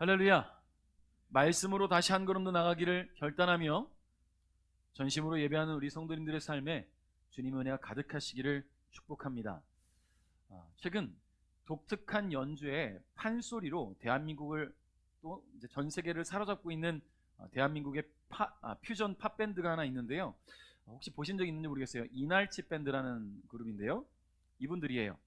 할렐루야. 말씀으로 다시 한 걸음 더 나가기를 결단하며 전심으로 예배하는 우리 성도님들의 삶에 주님의 은혜가 가득하시기를 축복합니다. 아, 최근 독특한 연주의 판소리로 대한민국을 또 전 세계를 사로잡고 있는 어, 대한민국의 파- 아, 퓨전 팝 밴드가 하나 있는데요. 어, 혹시 보신 적 있는지 모르겠어요. 이날치 밴드라는 그룹인데요. 이분들이에요.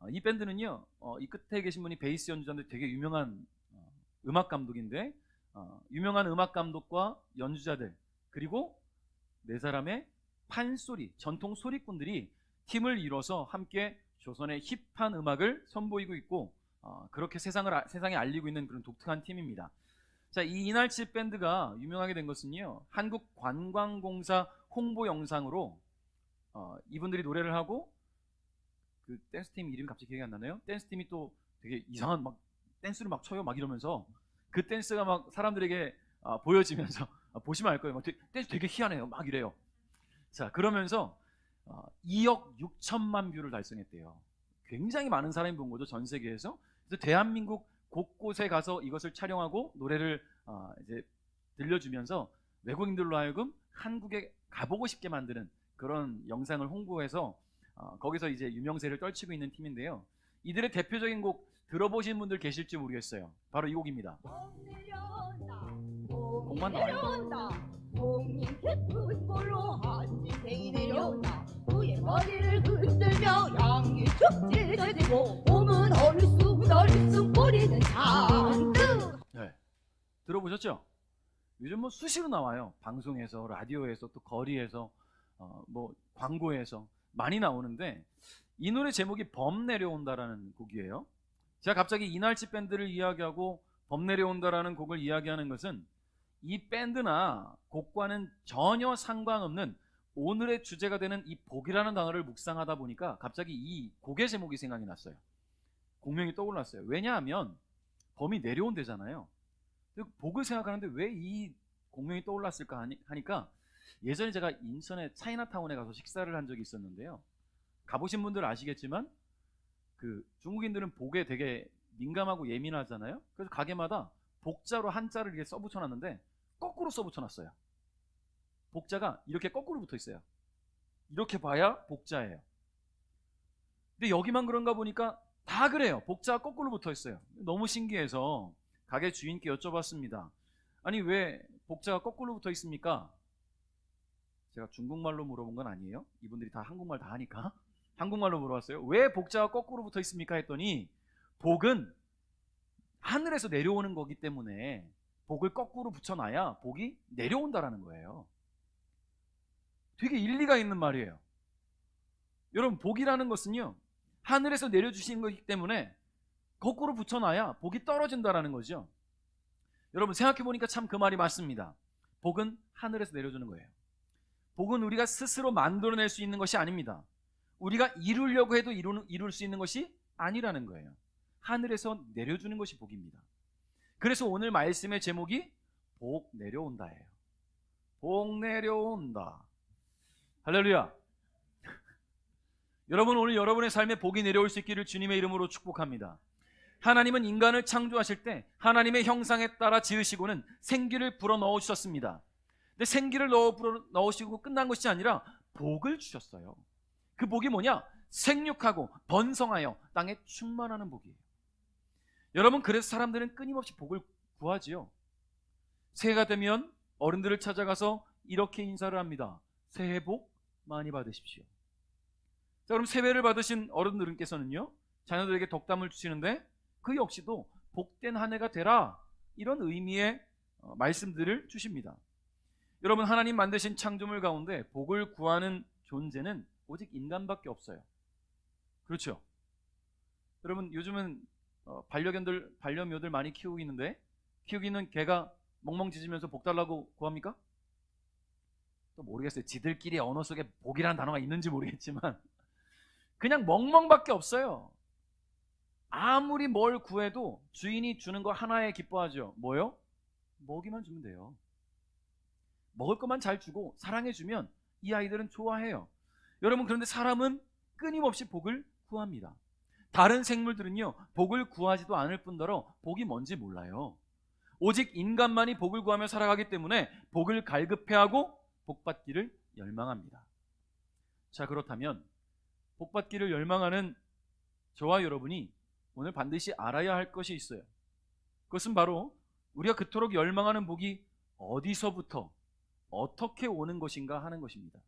어, 이 밴드는요, 어, 이 끝에 계신 분이 베이스 연주자인데 되게 유명한 어, 음악 감독인데, 어, 유명한 음악 감독과 연주자들, 그리고 네 사람의 판소리, 전통 소리꾼들이 팀을 이뤄서 함께 조선의 힙한 음악을 선보이고 있고, 어, 그렇게 세상을, 아- 세상에 알리고 있는 그런 독특한 팀입니다. 자, 이 이날치 밴드가 유명하게 된 것은요, 한국 관광공사 홍보 영상으로 어, 이분들이 노래를 하고 그 댄스 팀 이름이 갑자기 기억이 안 나네요. 댄스 팀이 또 되게 이상한 막 댄스를 막 쳐요, 막 이러면서 그 댄스가 막 사람들에게 아, 보여지면서 아, 보시면 알 거예요. 막 되게- 댄스 되게 희한해요, 막 이래요. 자, 그러면서 어, 2억 6천만 뷰를 달성했대요. 굉장히 많은 사람이 본 거죠, 전 세계에서. 그래서 대한민국 곳곳에 가서 이것을 촬영하고 노래를 어, 이제 들려주면서 외국인들로 하여금 한국에 가보고 싶게 만드는 그런 영상을 홍보해서 어, 거기서 이제 유명세를 떨치고 있는 팀인데요. 이들의 대표적인 곡 들어보신 분들 계실지 모르겠어요. 바로 이 곡입니다. 공만 내려온다 공이 깊은 걸로 한 지생이 내려온다 그의 머리를 흔들며 양이 축질 들고 몸은 얼쑥 얼쑥 꼬리는 잔뜩 네. 들어보셨죠? 요즘 뭐 수시로 나와요. 방송에서, 라디오에서, 또 거리에서, 어, 뭐 광고에서 많이 나오는데 이 노래 제목이 범 내려온다라는 곡이에요. 제가 갑자기 이날치 밴드를 이야기하고 범 내려온다라는 곡을 이야기하는 것은 이 밴드나 곡과는 전혀 상관없는 오늘의 주제가 되는 이 복이라는 단어를 묵상하다 보니까 갑자기 이 곡의 제목이 생각이 났어요. 공명이 떠올랐어요. 왜냐하면 범이 내려온대잖아요. 복을 생각하는데 왜 이 공명이 떠올랐을까 하니- 하니까 예전에 제가 인천의 차이나타운에 가서 식사를 한 적이 있었는데요. 가보신 분들 아시겠지만 그 중국인들은 복에 되게 민감하고 예민하잖아요. 그래서 가게마다 복자로 한자를 이렇게 써붙여놨는데 거꾸로 써붙여놨어요. 복자가 이렇게 거꾸로 붙어 있어요. 이렇게 봐야 복자예요. 근데 여기만 그런가 보니까 다 그래요. 복자가 거꾸로 붙어 있어요. 너무 신기해서 가게 주인께 여쭤봤습니다. 아니 왜 복자가 거꾸로 붙어 있습니까? 제가 중국말로 물어본 건 아니에요. 이분들이 다 한국말 다 하니까 한국말로 물어봤어요. 왜 복자가 거꾸로 붙어 있습니까? 했더니 복은 하늘에서 내려오는 거기 때문에 복을 거꾸로 붙여놔야 복이 내려온다라는 거예요. 되게 일리가 있는 말이에요. 여러분 복이라는 것은요 하늘에서 내려주시는 거기 때문에 거꾸로 붙여놔야 복이 떨어진다라는 거죠. 여러분 생각해 보니까 참 그 말이 맞습니다. 복은 하늘에서 내려주는 거예요. 복은 우리가 스스로 만들어낼 수 있는 것이 아닙니다. 우리가 이루려고 해도 이루, 이룰 수 있는 것이 아니라는 거예요. 하늘에서 내려주는 것이 복입니다. 그래서 오늘 말씀의 제목이 복 내려온다예요. 복 내려온다. 할렐루야. 여러분 오늘 여러분의 삶에 복이 내려올 수 있기를 주님의 이름으로 축복합니다. 하나님은 인간을 창조하실 때 하나님의 형상에 따라 지으시고는 생기를 불어 넣어 주셨습니다. 근데 생기를 넣어 넣으시고 끝난 것이 아니라 복을 주셨어요. 그 복이 뭐냐? 생육하고 번성하여 땅에 충만하는 복이에요. 여러분 그래서 사람들은 끊임없이 복을 구하지요. 새해가 되면 어른들을 찾아가서 이렇게 인사를 합니다. 새해 복 많이 받으십시오. 자, 그럼 세배를 받으신 어른들께서는요, 자녀들에게 덕담을 주시는데 그 역시도 복된 한 해가 되라 이런 의미의 어, 말씀들을 주십니다. 여러분 하나님 만드신 창조물 가운데 복을 구하는 존재는 오직 인간밖에 없어요. 그렇죠? 여러분 요즘은 어, 반려견들 반려묘들 많이 키우고 있는데 키우고 있는 개가 멍멍 짖으면서 복 달라고 구합니까? 또 모르겠어요. 지들끼리 언어 속에 복이라는 단어가 있는지 모르겠지만 그냥 멍멍밖에 없어요. 아무리 뭘 구해도 주인이 주는 거 하나에 기뻐하죠. 뭐요? 먹이만 주면 돼요. 먹을 것만 잘 주고 사랑해 주면 이 아이들은 좋아해요. 여러분 그런데 사람은 끊임없이 복을 구합니다. 다른 생물들은요, 복을 구하지도 않을 뿐더러 복이 뭔지 몰라요. 오직 인간만이 복을 구하며 살아가기 때문에 복을 갈급해하고 복받기를 열망합니다. 자, 그렇다면 복받기를 열망하는 저와 여러분이 오늘 반드시 알아야 할 것이 있어요. 그것은 바로 우리가 그토록 열망하는 복이 어디서부터 어떻게 오는 것인가 하는 것입니다.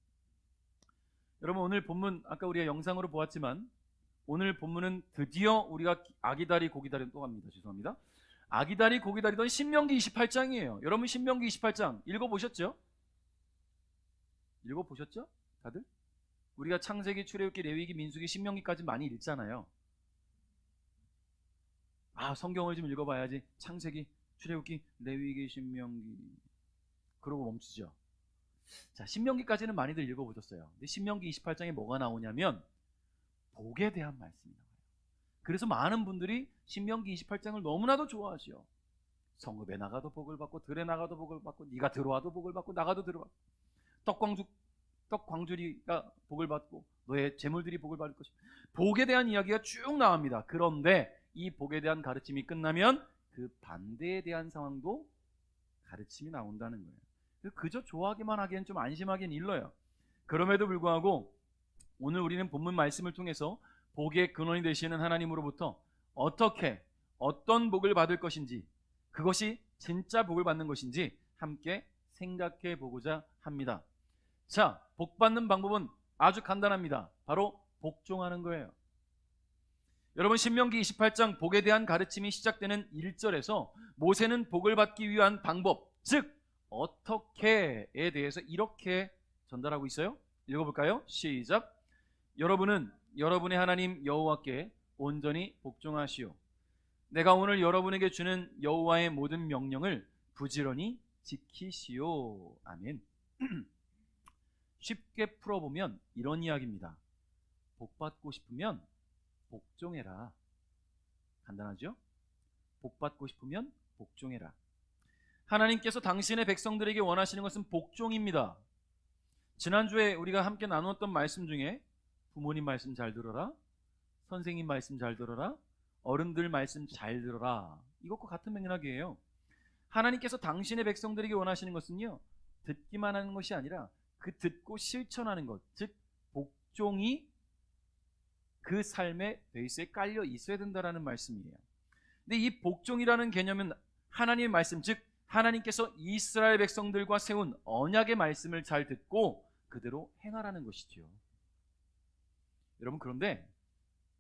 여러분 오늘 본문 아까 우리가 영상으로 보았지만 오늘 본문은 드디어 우리가 아기다리 고기다리 또 갑니다. 죄송합니다. 아기다리 고기다리던 신명기 28장이에요. 여러분 신명기 28장 읽어 보셨죠? 읽어 보셨죠? 다들? 우리가 창세기, 출애굽기, 레위기, 민수기, 신명기까지 많이 읽잖아요. 아 성경을 좀 읽어봐야지. 창세기, 출애굽기, 레위기, 신명기. 그러고 멈추죠. 자 신명기까지는 많이들 읽어보셨어요. 근데 신명기 28장에 뭐가 나오냐면 복에 대한 말씀이 나와요. 그래서 많은 분들이 신명기 28장을 너무나도 좋아하시요. 성읍에 나가도 복을 받고 들에 나가도 복을 받고 네가 들어와도 복을 받고 나가도 들어와. 떡광주 떡광주리가 복을 받고 너의 재물들이 복을 받을 것이. 복에 대한 이야기가 쭉 나옵니다. 그런데 이 복에 대한 가르침이 끝나면 그 반대에 대한 상황도 가르침이 나온다는 거예요. 그저 좋아하기만 하기엔 좀 안심하기엔 일러요. 그럼에도 불구하고 오늘 우리는 본문 말씀을 통해서 복의 근원이 되시는 하나님으로부터 어떻게 어떤 복을 받을 것인지 그것이 진짜 복을 받는 것인지 함께 생각해 보고자 합니다. 자, 복 받는 방법은 아주 간단합니다. 바로 복종하는 거예요. 여러분 신명기 28장 복에 대한 가르침이 시작되는 1절에서 모세는 복을 받기 위한 방법, 즉 어떻게에 대해서 이렇게 전달하고 있어요. 읽어볼까요? 시작. 여러분은 여러분의 하나님 여호와께 온전히 복종하시오. 내가 오늘 여러분에게 주는 여호와의 모든 명령을 부지런히 지키시오. 아멘. 쉽게 풀어보면 이런 이야기입니다. 복 받고 싶으면 복종해라. 간단하죠? 복 받고 싶으면 복종해라. 하나님께서 당신의 백성들에게 원하시는 것은 복종입니다. 지난주에 우리가 함께 나누었던 말씀 중에 부모님 말씀 잘 들어라. 선생님 말씀 잘 들어라. 어른들 말씀 잘 들어라. 이것과 같은 맥락이에요. 하나님께서 당신의 백성들에게 원하시는 것은요. 듣기만 하는 것이 아니라 그 듣고 실천하는 것, 즉 복종이 그 삶의 베이스에 깔려 있어야 된다라는 말씀이에요. 근데 이 복종이라는 개념은 하나님의 말씀, 즉 하나님께서 이스라엘 백성들과 세운 언약의 말씀을 잘 듣고 그대로 행하라는 것이지요. 여러분 그런데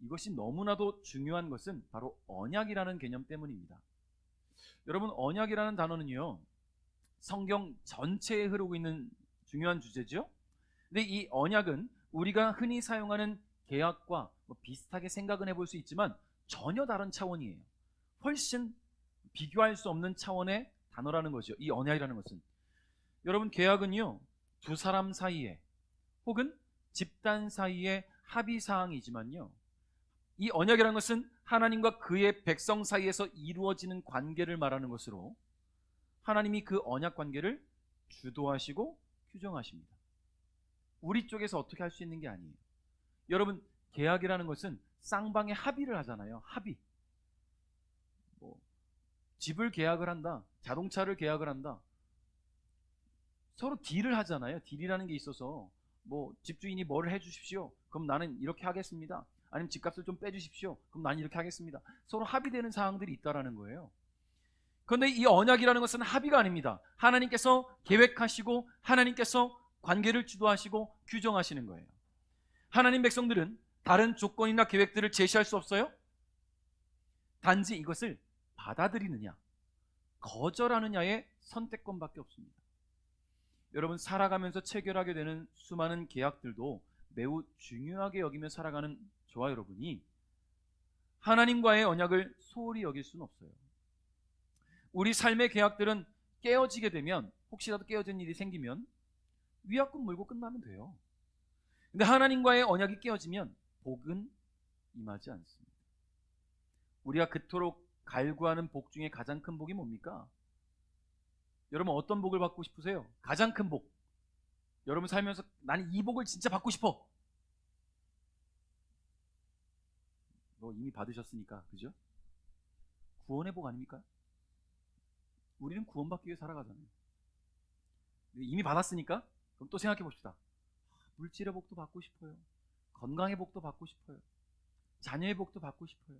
이것이 너무나도 중요한 것은 바로 언약이라는 개념 때문입니다. 여러분 언약이라는 단어는요. 성경 전체에 흐르고 있는 중요한 주제죠. 근데 이 언약은 우리가 흔히 사용하는 계약과 뭐 비슷하게 생각은 해볼 수 있지만 전혀 다른 차원이에요. 훨씬 비교할 수 없는 차원의 단어라는 거죠. 이 언약이라는 것은 여러분 계약은요 두 사람 사이에 혹은 집단 사이의 합의 사항이지만요. 이 언약이라는 것은 하나님과 그의 백성 사이에서 이루어지는 관계를 말하는 것으로 하나님이 그 언약 관계를 주도하시고 규정하십니다. 우리 쪽에서 어떻게 할 수 있는 게 아니에요. 여러분 계약이라는 것은 쌍방의 합의를 하잖아요. 합의. 뭐 집을 계약을 한다. 자동차를 계약을 한다. 서로 딜을 하잖아요. 딜이라는 게 있어서 뭐 집주인이 뭐를 해주십시오. 그럼 나는 이렇게 하겠습니다. 아니면 집값을 좀 빼주십시오. 그럼 나는 이렇게 하겠습니다. 서로 합의되는 사항들이 있다라는 거예요. 그런데 이 언약이라는 것은 합의가 아닙니다. 하나님께서 계획하시고 하나님께서 관계를 주도하시고 규정하시는 거예요. 하나님 백성들은 다른 조건이나 계획들을 제시할 수 없어요. 단지 이것을 받아들이느냐, 거절하느냐의 선택권밖에 없습니다. 여러분 살아가면서 체결하게 되는 수많은 계약들도 매우 중요하게 여기며 살아가는 저와 여러분이 하나님과의 언약을 소홀히 여길 수는 없어요. 우리 삶의 계약들은 깨어지게 되면 혹시라도 깨어진 일이 생기면 위약금 물고 끝나면 돼요. 근데 하나님과의 언약이 깨어지면 복은 임하지 않습니다. 우리가 그토록 갈구하는 복 중에 가장 큰 복이 뭡니까? 여러분 어떤 복을 받고 싶으세요? 가장 큰 복. 여러분 살면서 나는 이 복을 진짜 받고 싶어. 뭐 이미 받으셨으니까 그죠? 구원의 복 아닙니까? 우리는 구원받기 위해 살아가잖아요. 이미 받았으니까 그럼 또 생각해 봅시다. 물질의 복도 받고 싶어요. 건강의 복도 받고 싶어요. 자녀의 복도 받고 싶어요.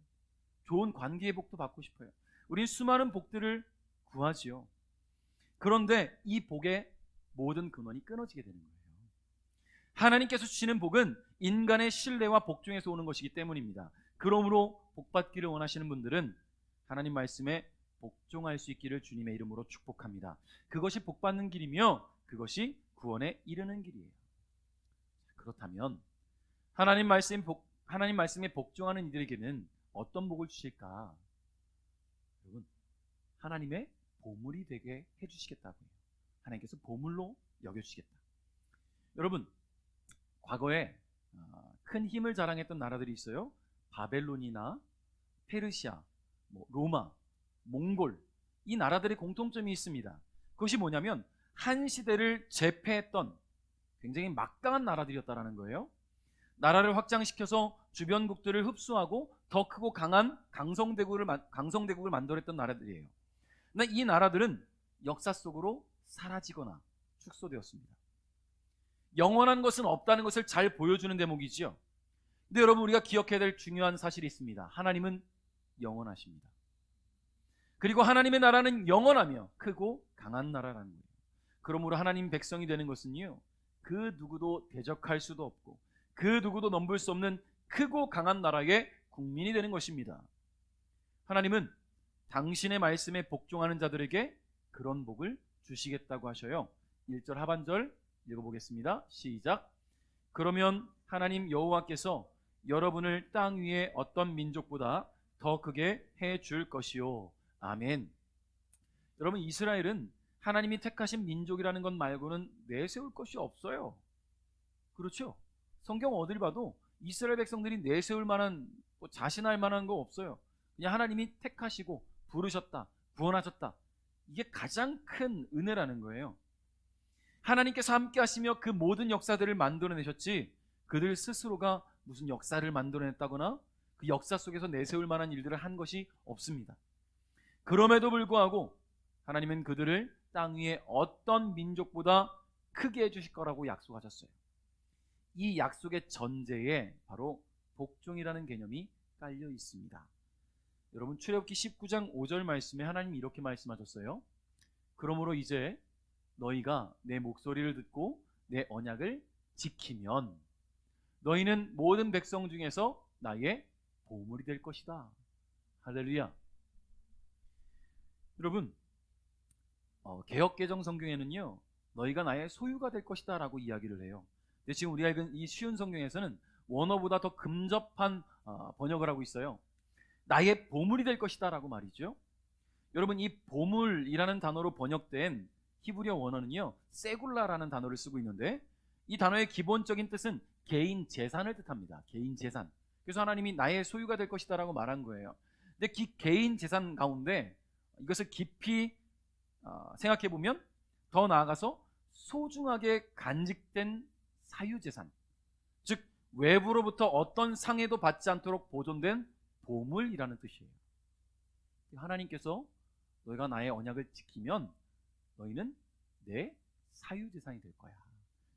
좋은 관계의 복도 받고 싶어요. 우리는 수많은 복들을 구하지요. 그런데 이 복의 모든 근원이 끊어지게 되는 거예요. 하나님께서 주시는 복은 인간의 신뢰와 복 중에서 오는 것이기 때문입니다. 그러므로 복 받기를 원하시는 분들은 하나님 말씀에 복종할 수 있기를 주님의 이름으로 축복합니다. 그것이 복 받는 길이며 그것이 구원에 이르는 길이에요. 그렇다면 하나님 말씀 복 하나님 말씀에 복종하는 이들에게는 어떤 복을 주실까? 여러분 하나님의 보물이 되게 해주시겠다고요. 하나님께서 보물로 여겨주시겠다. 여러분 과거에 어, 큰 힘을 자랑했던 나라들이 있어요. 바벨론이나 페르시아, 뭐 로마, 몽골 이 나라들의 공통점이 있습니다. 그것이 뭐냐면 한 시대를 제패했던 굉장히 막강한 나라들이었다라는 거예요. 나라를 확장시켜서 주변국들을 흡수하고 더 크고 강한 강성대국을 만- 강성대국을 만들었던 나라들이에요. 이 나라들은 역사 속으로 사라지거나 축소되었습니다. 영원한 것은 없다는 것을 잘 보여주는 대목이지요. 근데 여러분 우리가 기억해야 될 중요한 사실이 있습니다. 하나님은 영원하십니다. 그리고 하나님의 나라는 영원하며 크고 강한 나라라는 거예요. 그러므로 하나님 백성이 되는 것은요. 그 누구도 대적할 수도 없고 그 누구도 넘볼 수 없는 크고 강한 나라의 국민이 되는 것입니다. 하나님은 당신의 말씀에 복종하는 자들에게 그런 복을 주시겠다고 하셔요. 1절 하반절 읽어보겠습니다. 시작. 그러면 하나님 여호와께서 여러분을 땅 위에 어떤 민족보다 더 크게 해 줄 것이요. 아멘. 여러분 이스라엘은 하나님이 택하신 민족이라는 것 말고는 내세울 것이 없어요. 그렇죠? 성경 어딜 봐도 이스라엘 백성들이 내세울 만한 뭐 자신할 만한 거 없어요. 그냥 하나님이 택하시고 부르셨다, 구원하셨다. 이게 가장 큰 은혜라는 거예요. 하나님께서 함께 하시며 그 모든 역사들을 만들어내셨지 그들 스스로가 무슨 역사를 만들어냈다거나 그 역사 속에서 내세울 만한 일들을 한 것이 없습니다. 그럼에도 불구하고 하나님은 그들을 땅 위에 어떤 민족보다 크게 해주실 거라고 약속하셨어요. 이 약속의 전제에 바로 복종이라는 개념이 깔려 있습니다. 여러분 출애굽기 19장 5절 말씀에 하나님이 이렇게 말씀하셨어요. 그러므로 이제 너희가 내 목소리를 듣고 내 언약을 지키면 너희는 모든 백성 중에서 나의 보물이 될 것이다. 할렐루야. 여러분 어, 개혁 개정 성경에는요 너희가 나의 소유가 될 것이다 라고 이야기를 해요. 근데 지금 우리가 읽은 이 쉬운 성경에서는 원어보다 더 근접한 어, 번역을 하고 있어요. 나의 보물이 될 것이다라고 말이죠. 여러분 이 보물이라는 단어로 번역된 히브리어 원어는요 세굴라라는 단어를 쓰고 있는데 이 단어의 기본적인 뜻은 개인 재산을 뜻합니다. 개인 재산. 그래서 하나님이 나의 소유가 될 것이다라고 말한 거예요. 근데 기, 개인 재산 가운데 이것을 깊이 어, 생각해 보면 더 나아가서 소중하게 간직된 사유 재산, 즉 외부로부터 어떤 상해도 받지 않도록 보존된 보물이라는 뜻이에요. 하나님께서 너희가 나의 언약을 지키면 너희는 내 사유재산이 될 거야.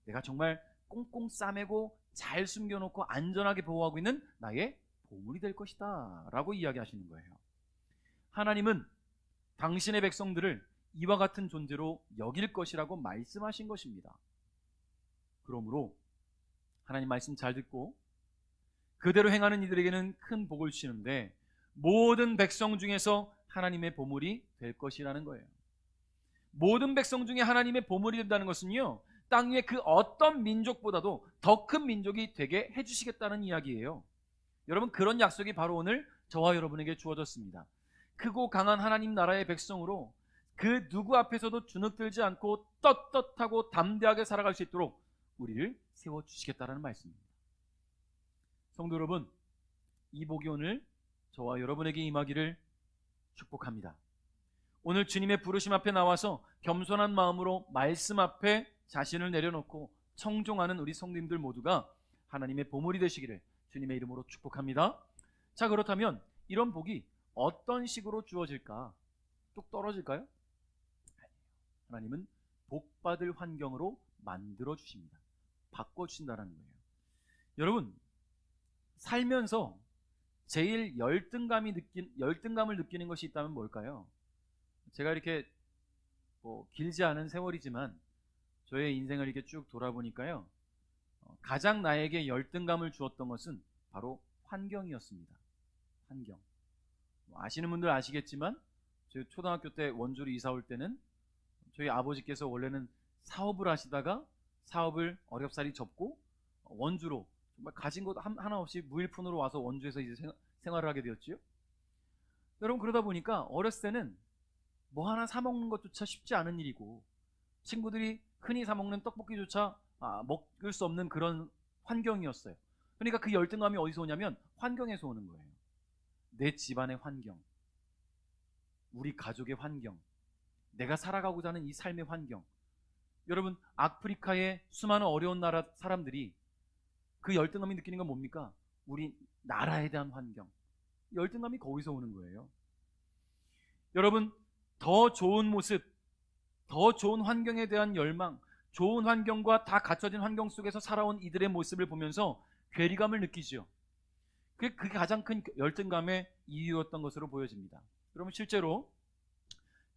내가 정말 꽁꽁 싸매고 잘 숨겨놓고 안전하게 보호하고 있는 나의 보물이 될 것이다. 라고 이야기하시는 거예요. 하나님은 당신의 백성들을 이와 같은 존재로 여길 것이라고 말씀하신 것입니다. 그러므로 하나님 말씀 잘 듣고 그대로 행하는 이들에게는 큰 복을 주시는데 모든 백성 중에서 하나님의 보물이 될 것이라는 거예요. 모든 백성 중에 하나님의 보물이 된다는 것은요. 땅 위에 그 어떤 민족보다도 더 큰 민족이 되게 해 주시겠다는 이야기예요. 여러분 그런 약속이 바로 오늘 저와 여러분에게 주어졌습니다. 크고 강한 하나님 나라의 백성으로 그 누구 앞에서도 주눅들지 않고 떳떳하고 담대하게 살아갈 수 있도록 우리를 세워 주시겠다라는 말씀입니다. 성도 여러분, 이 복이 오늘 저와 여러분에게 임하기를 축복합니다. 오늘 주님의 부르심 앞에 나와서 겸손한 마음으로 말씀 앞에 자신을 내려놓고 청종하는 우리 성도님들 모두가 하나님의 보물이 되시기를 주님의 이름으로 축복합니다. 자, 그렇다면 이런 복이 어떤 식으로 주어질까? 뚝 떨어질까요? 하나님은 복받을 환경으로 만들어 주십니다. 바꿔 주신다는 거예요. 여러분, 살면서 제일 열등감이 느낀 열등감을 느끼는 것이 있다면 뭘까요? 제가 이렇게 뭐 길지 않은 세월이지만 저의 인생을 이렇게 쭉 돌아보니까요. 어, 가장 나에게 열등감을 주었던 것은 바로 환경이었습니다. 환경. 뭐 아시는 분들 아시겠지만 저희 초등학교 때 원주로 이사 올 때는 저희 아버지께서 원래는 사업을 하시다가 사업을 어렵사리 접고 원주로 정말 가진 것 한- 하나 없이 무일푼으로 와서 원주에서 이제 생, 생활을 하게 되었지요. 여러분 그러다 보니까 어렸을 때는 뭐 하나 사 먹는 것조차 쉽지 않은 일이고 친구들이 흔히 사 먹는 떡볶이조차 아, 먹을 수 없는 그런 환경이었어요. 그러니까 그 열등감이 어디서 오냐면 환경에서 오는 거예요. 내 집안의 환경, 우리 가족의 환경, 내가 살아가고자 하는 이 삶의 환경. 여러분 아프리카의 수많은 어려운 나라 사람들이 그 열등감이 느끼는 건 뭡니까? 우리 나라에 대한 환경. 열등감이 거기서 오는 거예요. 여러분 더 좋은 모습, 더 좋은 환경에 대한 열망, 좋은 환경과 다 갖춰진 환경 속에서 살아온 이들의 모습을 보면서 괴리감을 느끼죠. 그게 가장 큰 열등감의 이유였던 것으로 보여집니다. 그러면 실제로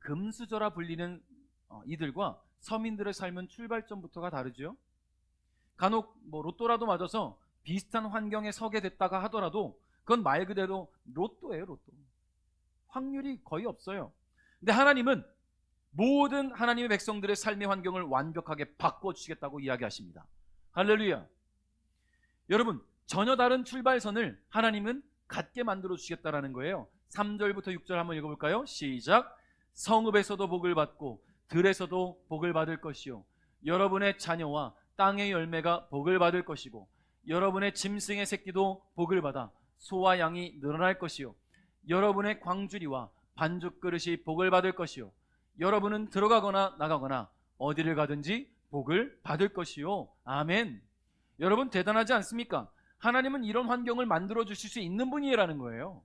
금수저라 불리는 어, 이들과 서민들의 삶은 출발점부터가 다르죠. 간혹 뭐 로또라도 맞아서 비슷한 환경에 서게 됐다가 하더라도 그건 말 그대로 로또예요, 로또. 확률이 거의 없어요. 근데 하나님은 모든 하나님의 백성들의 삶의 환경을 완벽하게 바꿔 주시겠다고 이야기하십니다. 할렐루야. 여러분, 전혀 다른 출발선을 하나님은 갖게 만들어 주시겠다라는 거예요. 3절부터 6절 한번 읽어 볼까요? 시작. 성읍에서도 복을 받고 들에서도 복을 받을 것이요. 여러분의 자녀와 땅의 열매가 복을 받을 것이고 여러분의 짐승의 새끼도 복을 받아 소와 양이 늘어날 것이요. 여러분의 광주리와 반죽 그릇이 복을 받을 것이요. 여러분은 들어가거나 나가거나 어디를 가든지 복을 받을 것이요. 아멘. 여러분 대단하지 않습니까? 하나님은 이런 환경을 만들어 주실 수 있는 분이라는 거예요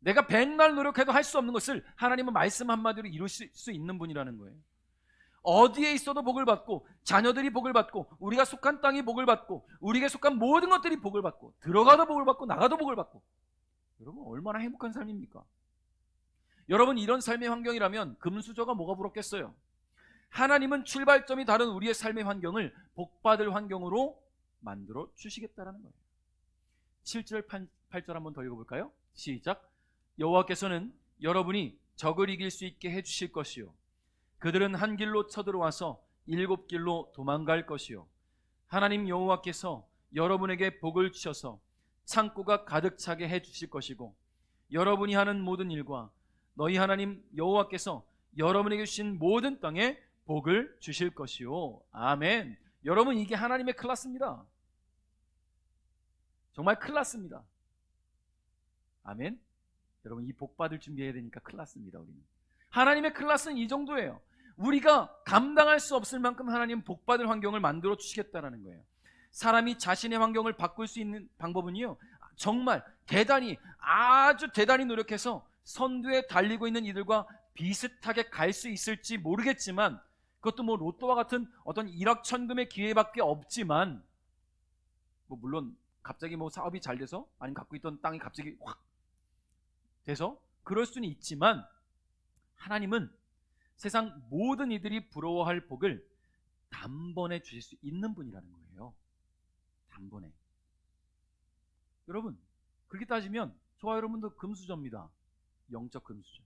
내가 백날 노력해도 할 수 없는 것을 하나님은 말씀 한마디로 이루실 수 있는 분이라는 거예요 어디에 있어도 복을 받고 자녀들이 복을 받고 우리가 속한 땅이 복을 받고 우리에게 속한 모든 것들이 복을 받고 들어가도 복을 받고 나가도 복을 받고 여러분 얼마나 행복한 삶입니까? 여러분 이런 삶의 환경이라면 금수저가 뭐가 부럽겠어요? 하나님은 출발점이 다른 우리의 삶의 환경을 복받을 환경으로 만들어 주시겠다라는 거예요. 7절 8절 한번 더 읽어볼까요? 시작. 여호와께서는 여러분이 적을 이길 수 있게 해 주실 것이요. 그들은 한 길로 쳐들어와서 일곱 길로 도망갈 것이요. 하나님 여호와께서 여러분에게 복을 주셔서 창고가 가득 차게 해 주실 것이고 여러분이 하는 모든 일과 너희 하나님 여호와께서 여러분에게 주신 모든 땅에 복을 주실 것이요. 아멘. 여러분 이게 하나님의 클라스입니다. 정말 클라스입니다. 아멘. 여러분 이 복 받을 준비해야 되니까 클라스입니다. 우리는 하나님의 클라스는 이 정도예요. 우리가 감당할 수 없을 만큼 하나님 복 받을 환경을 만들어 주시겠다라는 거예요. 사람이 자신의 환경을 바꿀 수 있는 방법은요. 정말 대단히 아주 대단히 노력해서 선두에 달리고 있는 이들과 비슷하게 갈 수 있을지 모르겠지만 그것도 뭐 로또와 같은 어떤 일확천금의 기회밖에 없지만 뭐 물론 갑자기 뭐 사업이 잘 돼서 아니면 갖고 있던 땅이 갑자기 확 돼서 그럴 수는 있지만 하나님은 세상 모든 이들이 부러워할 복을 단번에 주실 수 있는 분이라는 거예요. 단번에. 여러분, 그렇게 따지면 저와 여러분도 금수저입니다. 영적 금수저.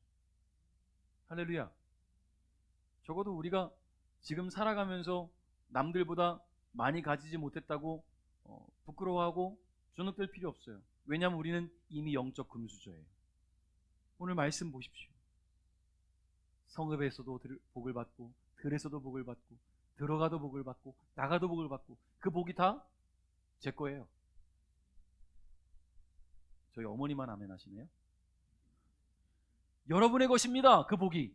할렐루야. 적어도 우리가 지금 살아가면서 남들보다 많이 가지지 못했다고 어, 부끄러워하고 주눅들 필요 없어요. 왜냐하면 우리는 이미 영적 금수저예요. 오늘 말씀 보십시오. 성읍에서도 들- 복을 받고 들에서도 복을 받고 들어가도 복을 받고 나가도 복을 받고 그 복이 다 제 거예요. 저희 어머니만 아멘 하시네요. 여러분의 것입니다. 그 복이.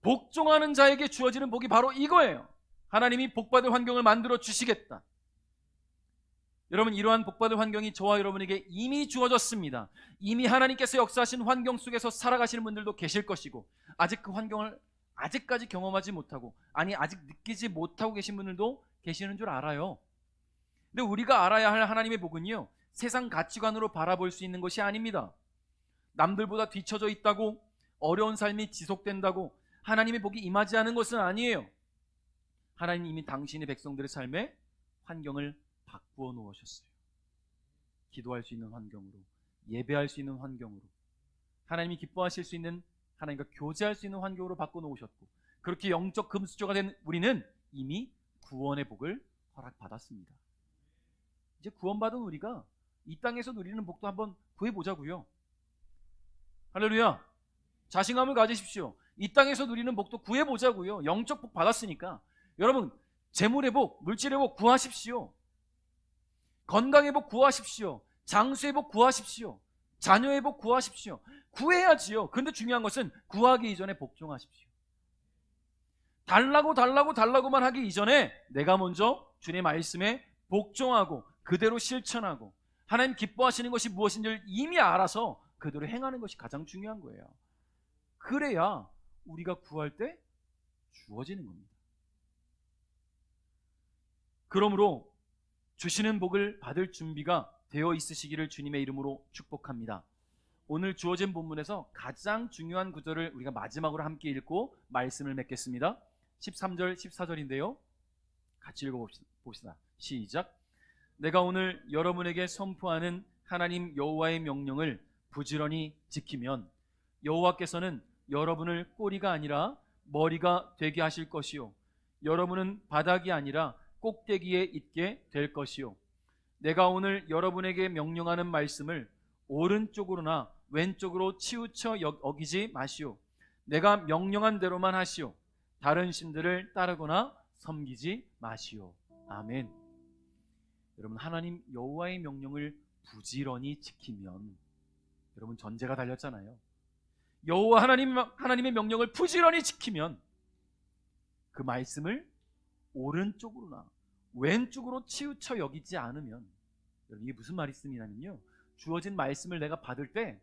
복종하는 자에게 주어지는 복이 바로 이거예요. 하나님이 복받을 환경을 만들어 주시겠다. 여러분 이러한 복받을 환경이 저와 여러분에게 이미 주어졌습니다. 이미 하나님께서 역사하신 환경 속에서 살아가시는 분들도 계실 것이고 아직 그 환경을 아직까지 경험하지 못하고 아니 아직 느끼지 못하고 계신 분들도 계시는 줄 알아요. 근데 우리가 알아야 할 하나님의 복은요. 세상 가치관으로 바라볼 수 있는 것이 아닙니다. 남들보다 뒤처져 있다고 어려운 삶이 지속된다고 하나님의 복이 임하지 않은 것은 아니에요. 하나님 이미 당신의 백성들의 삶에 환경을 바꾸어 놓으셨어요. 기도할 수 있는 환경으로, 예배할 수 있는 환경으로, 하나님이 기뻐하실 수 있는 하나님과 교제할 수 있는 환경으로 바꿔 놓으셨고, 그렇게 영적 금수저가 된 우리는 이미 구원의 복을 허락받았습니다. 이제 구원받은 우리가 이 땅에서 누리는 복도 한번 구해보자고요. 할렐루야. 자신감을 가지십시오. 이 땅에서 누리는 복도 구해보자고요. 영적 복 받았으니까. 여러분, 재물의 복, 물질의 복 구하십시오. 건강의 복 구하십시오. 장수의 복 구하십시오. 자녀의 복 구하십시오. 구해야지요. 근데 중요한 것은 구하기 이전에 복종하십시오. 달라고 달라고 달라고만 하기 이전에 내가 먼저 주님의 말씀에 복종하고 그대로 실천하고 하나님 기뻐하시는 것이 무엇인지를 이미 알아서 그대로 행하는 것이 가장 중요한 거예요. 그래야 우리가 구할 때 주어지는 겁니다. 그러므로 주시는 복을 받을 준비가 되어 있으시기를 주님의 이름으로 축복합니다. 오늘 주어진 본문에서 가장 중요한 구절을 우리가 마지막으로 함께 읽고 말씀을 맺겠습니다. 13절, 14절인데요. 같이 읽어봅시다. 시작. 내가 오늘 여러분에게 선포하는 하나님 여호와의 명령을 부지런히 지키면 여호와께서는 여러분을 꼬리가 아니라 머리가 되게 하실 것이요 여러분은 바닥이 아니라 꼭대기에 있게 될 것이요 내가 오늘 여러분에게 명령하는 말씀을 오른쪽으로나 왼쪽으로 치우쳐 여- 여기지 마시오. 내가 명령한 대로만 하시오. 다른 신들을 따르거나 섬기지 마시오. 아멘. 여러분 하나님 여호와의 명령을 부지런히 지키면 여러분 전제가 달렸잖아요. 여호와 하나님 하나님의 명령을 부지런히 지키면 그 말씀을 오른쪽으로나 왼쪽으로 치우쳐 여기지 않으면 여러분 이게 무슨 말씀이냐면요. 주어진 말씀을 내가 받을 때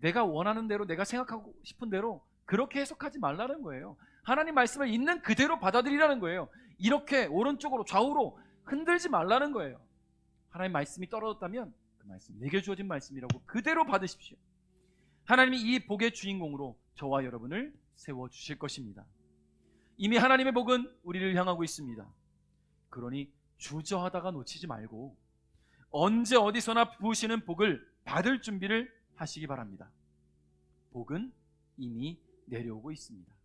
내가 원하는 대로 내가 생각하고 싶은 대로 그렇게 해석하지 말라는 거예요. 하나님 말씀을 있는 그대로 받아들이라는 거예요. 이렇게 오른쪽으로 좌우로 흔들지 말라는 거예요. 하나님 말씀이 떨어졌다면 그 말씀 내게 주어진 말씀이라고 그대로 받으십시오. 하나님이 이 복의 주인공으로 저와 여러분을 세워 주실 것입니다. 이미 하나님의 복은 우리를 향하고 있습니다. 그러니 주저하다가 놓치지 말고 언제 어디서나 부으시는 복을 받을 준비를 하시기 바랍니다. 복은 이미 내려오고 있습니다.